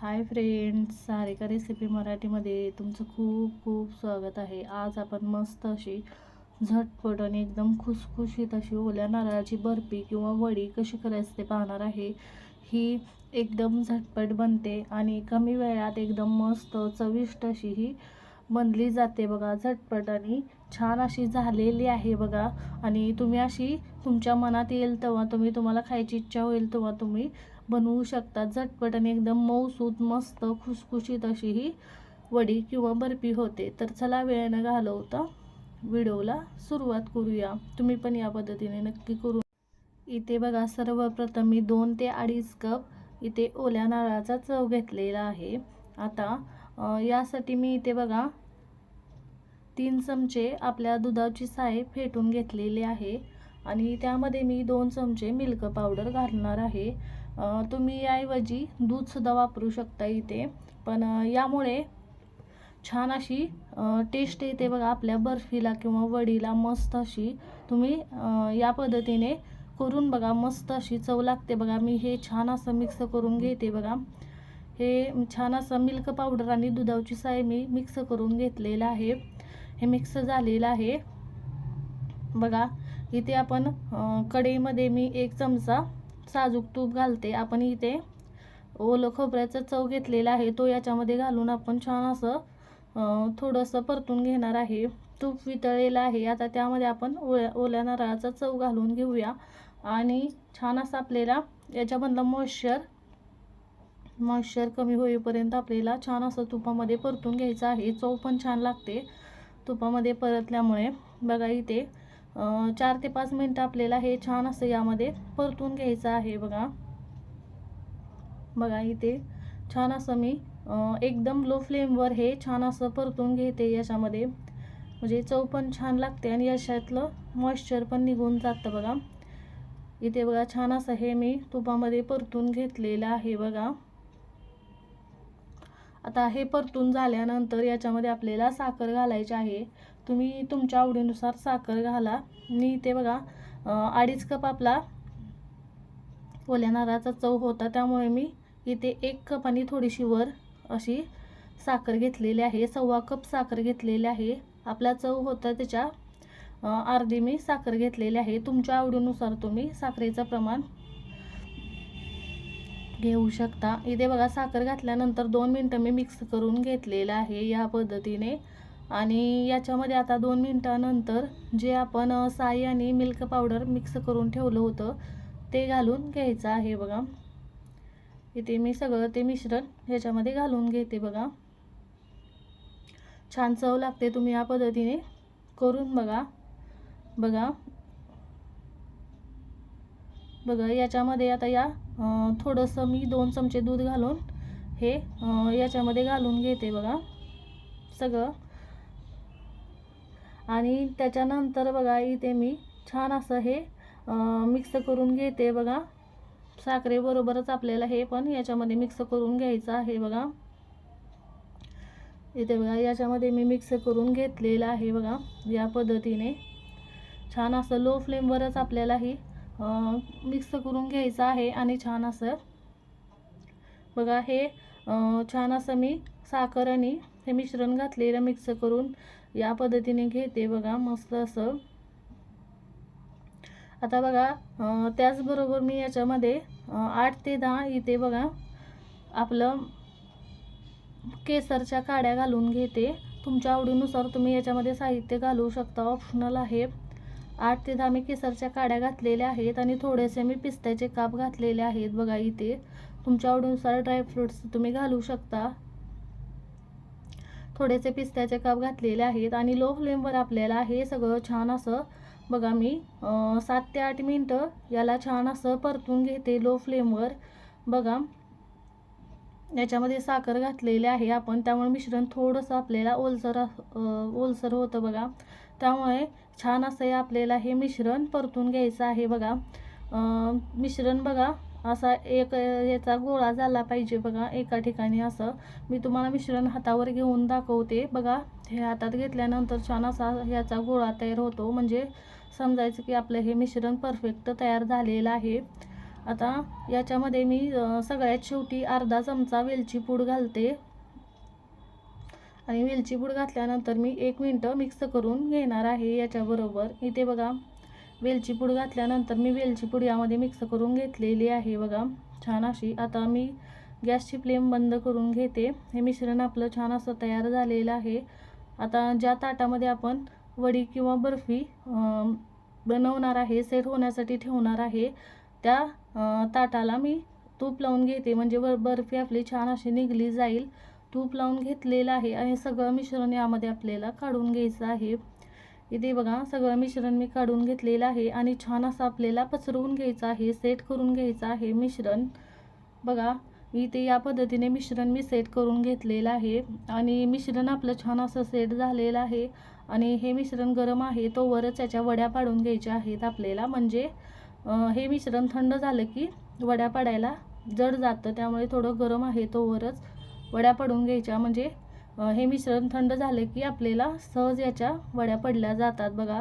Hi friends Sarika recipe मराठीमध्ये तुमचं खूप खूप स्वागत आहे. आज आपण मस्त अशी झटपट आणि एकदम खुसखुशीत अशी ओल्या नारळाची बर्फी किंवा वडी कशी करायची ते पाहणार आहे. ही एकदम झटपट बनते आणि कमी वेळात एकदम मस्त चविष्ट अशी ही बनली जाते बघा. झटपट आणि छान अशी झालेली आहे बघा. आणि तुम्ही अशी तुमच्या मनात येईल तेव्हा तुम्ही तुम्हाला खायची इच्छा होईल तेव्हा तुम्ही बनवू शकतात. झटपट आणि एकदम मऊसूत मस्त खुसखुशीत अशी ही वडी किंवा बर्फी होते. तर चला वेळेनं घालवता व्हिडिओला सुरुवात करूया. तुम्ही पण या पद्धतीने नक्की करू इथे बघा सर्वप्रथम मी दोन ते अडीच कप इथे ओल्या नारळाचा चव घेतलेला आहे. आता यासाठी मी इथे बघा तीन चमचे आपल्या दुधाची साय फेटून घेतलेली आहे. आणि त्यामध्ये मी दोन चमचे मिल्क पावडर घालणार आहे. तुम्ही याऐवजी दूधसुद्धा वापरू शकता इथे. पण यामुळे छान अशी टेस्ट येते बघा आपल्या बर्फीला किंवा वडीला. मस्त अशी तुम्ही या पद्धतीने करून बघा. मस्त अशी चव लागते बघा. मी हे छान असं मिक्स करून घेते बघा. हे छान असं मिल्क पावडर आणि दुधाची साय मी मिक्स करून घेतलेलं आहे. हे मिक्स झालेलं आहे. बघा इथे आपण कढईमध्ये मी एक चमचा साजूक तूप घालते. आपण इथे ओलं खोबऱ्याचा चव घेतलेला आहे. तो याच्यामध्ये घालून आपण छान असं थोडंसं परतून घेणार आहे. तूप वितळलेलं आहे. आता त्यामध्ये आपण ओल्या ओल्या नारळाचा चव घालून घेऊया. आणि छान असं आपल्याला याच्यामधलं मॉइश्चर मॉइश्चर कमी होईपर्यंत आपल्याला छान असं तुपामध्ये परतून घ्यायचं आहे. चव पण छान लागते. तुपामध्ये परतल्यामुळे बघा इथे चार ते पाच मिनटं आपल्याला हे छान असं यामध्ये परतून घ्यायचं आहे बघा. बघा इथे छान असं मी एकदम लो फ्लेमवर हे छान असं परतून घेते याच्यामध्ये. म्हणजे चव पण छान लागते आणि याच्यातलं मॉइश्चर पण निघून जातं बघा. इथे बघा छान असं हे मी तुपामध्ये परतून घेतलेलं आहे बघा. आता हे परतून झाल्यानंतर याच्यामध्ये आपल्याला साखर घालायची आहे. तुम्ही तुमच्या आवडीनुसार साखर घाला. मी इथे बघा अडीच कप आपला ओल्या नारळाचा चव होता. त्यामुळे मी इथे एक कप आणि थोडीशी वर अशी साखर घेतलेली आहे. सव्वा कप साखर घेतलेली आहे. आपला चव होता त्याच्या अर्धी मी साखर घेतलेली आहे. तुमच्या आवडीनुसार तुम्ही साखरेचं प्रमाण घेऊ शकता. इथे बघा साखर घातल्यानंतर दोन मिनटं मी मिक्स करून घेतलेलं आहे या पद्धतीने. आणि याच्यामध्ये आता दोन मिनटानंतर जे आपण साई आणि मिल्क पावडर मिक्स करून ठेवलं होतं ते घालून घ्यायचं आहे बघा. इथे मी सगळं ते मिश्रण ह्याच्यामध्ये घालून घेते बघा. छान चव लागते तुम्ही या पद्धतीने करून बघा. बघा बघा याच्यामध्ये आता या थोडंसं मी दोन चमचे दूध घालून हे याच्यामध्ये घालून घेते बघा सगळं. आणि त्याच्यानंतर बघा इथे मी छान असं हे मिक्स करून घेते बघा. साखरेबरोबरच आपल्याला हे पण याच्यामध्ये मिक्स करून घ्यायचं आहे बघा. इथे बघा याच्यामध्ये मी मिक्स करून घेतलेलं आहे बघा या पद्धतीने. छान असं लो फ्लेमवरच आपल्याला ही मिक्स करून घ्यायचं आहे आणि छान असं. बघा हे छान असं मी साखर आणि हे मिश्रण घातलेलं मिक्स करून या पद्धतीने घेते बघा मस्त असं. आता बघा त्याचबरोबर मी याच्यामध्ये आठ ते दहा इथे बघा आपलं केसरच्या काड्या घालून घेते. तुमच्या आवडीनुसार तुम्ही याच्यामध्ये साहित्य घालू शकता ऑप्शनल आहे. आठ ते दहा मी केसरच्या काड्या घातलेल्या आहेत आणि थोडेसे मी पिस्त्याचे काप घातलेले आहेत. बघा इथे. तुमच्या आवडीनुसार ड्रायफ्रुट्स तुम्ही घालू शकता. थोडेसे पिस्त्याचे काप घातलेले आहेत आणि लो फ्लेमवर आपल्याला हे सगळं छान असं बघा मी सात ते आठ मिनटं याला छान असं परतून घेते लो फ्लेमवर. बघा याच्यामध्ये साखर घातलेली आहे आपण. त्यामुळे मिश्रण थोडंसं आपल्याला ओलसर ओलसर होतं बघा. त्यामुळे छान असं हे आपल्याला हे मिश्रण परतून घ्यायचं आहे बघा. मिश्रण बघा असा एक याचा गोळा झाला पाहिजे बघा एका ठिकाणी असं. मी तुम्हाला मिश्रण हातावर घेऊन दाखवते बघा. हे हातात घेतल्यानंतर छान असा ह्याचा गोळा तयार होतो. म्हणजे समजायचं की आपलं हे मिश्रण परफेक्ट तयार झालेलं आहे. आता याच्यामध्ये मी सगळ्यात शेवटी अर्धा चमचा वेलची पूड घालते. आणि वेलची पूड घातल्यानंतर मी एक मिनटं मिक्स करून घेणार आहे याच्याबरोबर. इथे बघा वेलची पूड घातल्यानंतर मी वेलची पूड यामध्ये मिक्स करून घेतलेली आहे बघा. छान अशी आता मी गॅसची फ्लेम बंद करून घेते. हे मिश्रण आपलं छान असं तयार झालेलं आहे. आता ज्या ताटामध्ये आपण वडी किंवा बर्फी बनवणार आहे सेट होण्यासाठी ठेवणार आहे त्या ताटाला मी तूप लावून घेते. म्हणजे वर बर्फी आपली छान अशी निघली जाईल. तूप लावून घेतलेलं आहे आणि सगळं मिश्रण यामध्ये आपल्याला काढून घ्यायचं आहे. इथे बघा सगळं मिश्रण मी काढून घेतलेलं आहे आणि छान असं आपल्याला पसरवून घ्यायचं आहे. सेट करून घ्यायचं आहे मिश्रण. बघा इथे या पद्धतीने मिश्रण मी सेट करून घेतलेलं आहे आणि मिश्रण आपलं छान असं सेट झालेलं आहे आणि हे मिश्रण गरम आहे तोवरच याच्या वड्या पाडून घ्यायच्या आहेत आपल्याला. म्हणजे हे मिश्रण थंड झालं की वड्या पडायला जड जातं त्यामुळे थोडं गरम आहे तोवरच वड्या पडून घ्यायच्या म्हणजे हे मिश्रण थंड झालं की आपल्याला सहज याच्या वड्या पडल्या जातात. बघा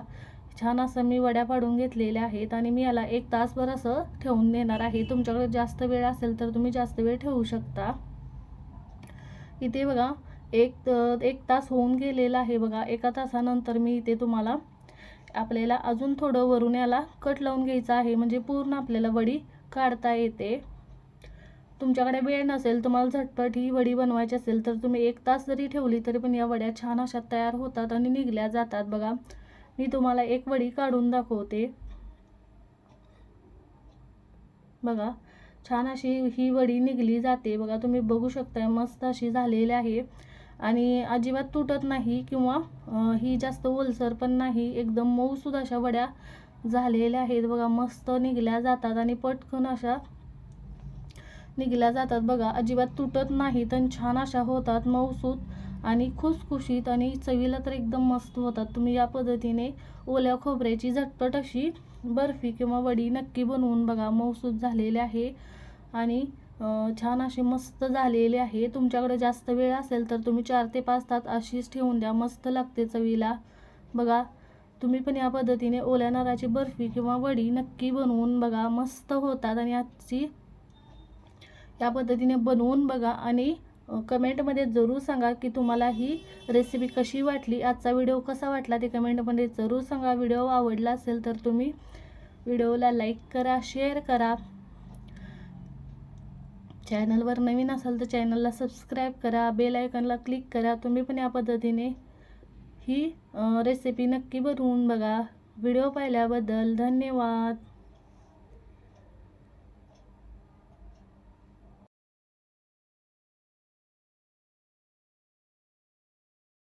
छान असं मी वड्या पाडून घेतलेल्या आहेत आणि मी याला एक तासभर असं ठेवून देणार आहे. तुमच्याकडे जास्त वेळ असेल तर तुम्ही जास्त वेळ ठेवू शकता. इथे बघा एक एक तास होऊन गेलेला आहे. बघा एका तासानंतर मी इथे तुम्हाला आपल्याला अजून थोडं वरून याला कट लावून घ्यायचं आहे. म्हणजे पूर्ण आपल्याला वडी काढता येते. तुमच्याकडे वेळ नसेल तुम्हाला झटपट ही वडी बनवायची असेल तर तुम्ही एक तास जरी ठेवली तरी पण या वड्या छान अशा तयार होतात आणि निघल्या जातात. बघा मी तुम्हाला एक वडी काढून दाखवते. बघा छान अशी ही वडी निघली जाते. बघा तुम्ही बघू शकताय मस्त अशी झालेली आहे. आणि अजिबात तुटत नाही किंवा ही जास्त ओलसर पण नाही. एकदम मऊसूद अशा वड्या झालेल्या आहेत बघा. मस्त निघल्या जातात आणि पटकन अशा निघल्या जातात बघा. अजिबात तुटत नाहीत आणि छान अशा होतात मऊसूत आणि खुसखुशीत आणि चवीला तर एकदम मस्त होतात. तुम्ही या पद्धतीने ओल्या खोबऱ्याची झटपट अशी बर्फी किंवा वडी नक्की बनवून बघा. मऊसूत झालेले आहे आणि छान अशी मस्त झालेली आहे. तुमच्याकडे जास्त वेळ असेल तर तुम्ही चार ते पाच तास अशीच ठेवून द्या. मस्त लागते चवीला. बघा तुम्ही पण या पद्धतीने ओल्या नारळाची बर्फी किंवा वडी नक्की बनवून बघा. मस्त होतात आणि आजची या पद्धतीने बनवून बघा. आणि कमेंटमध्ये जरूर सांगा की तुम्हाला ही रेसिपी कशी वाटली? आजचा व्हिडिओ कसा वाटला? ते कमेंटमध्ये जरूर सांगा. व्हिडिओ आवडला असेल तर तुम्ही व्हिडिओला लाईक करा शेअर करा. चॅनलवर नवीन असाल तर चॅनलला सबस्क्राईब करा बेल आयकॉनला क्लिक करा. तुम्ही पण या पद्धतीने ही रेसिपी नक्की बनवून बघा. व्हिडिओ पाहिल्याबद्दल धन्यवाद.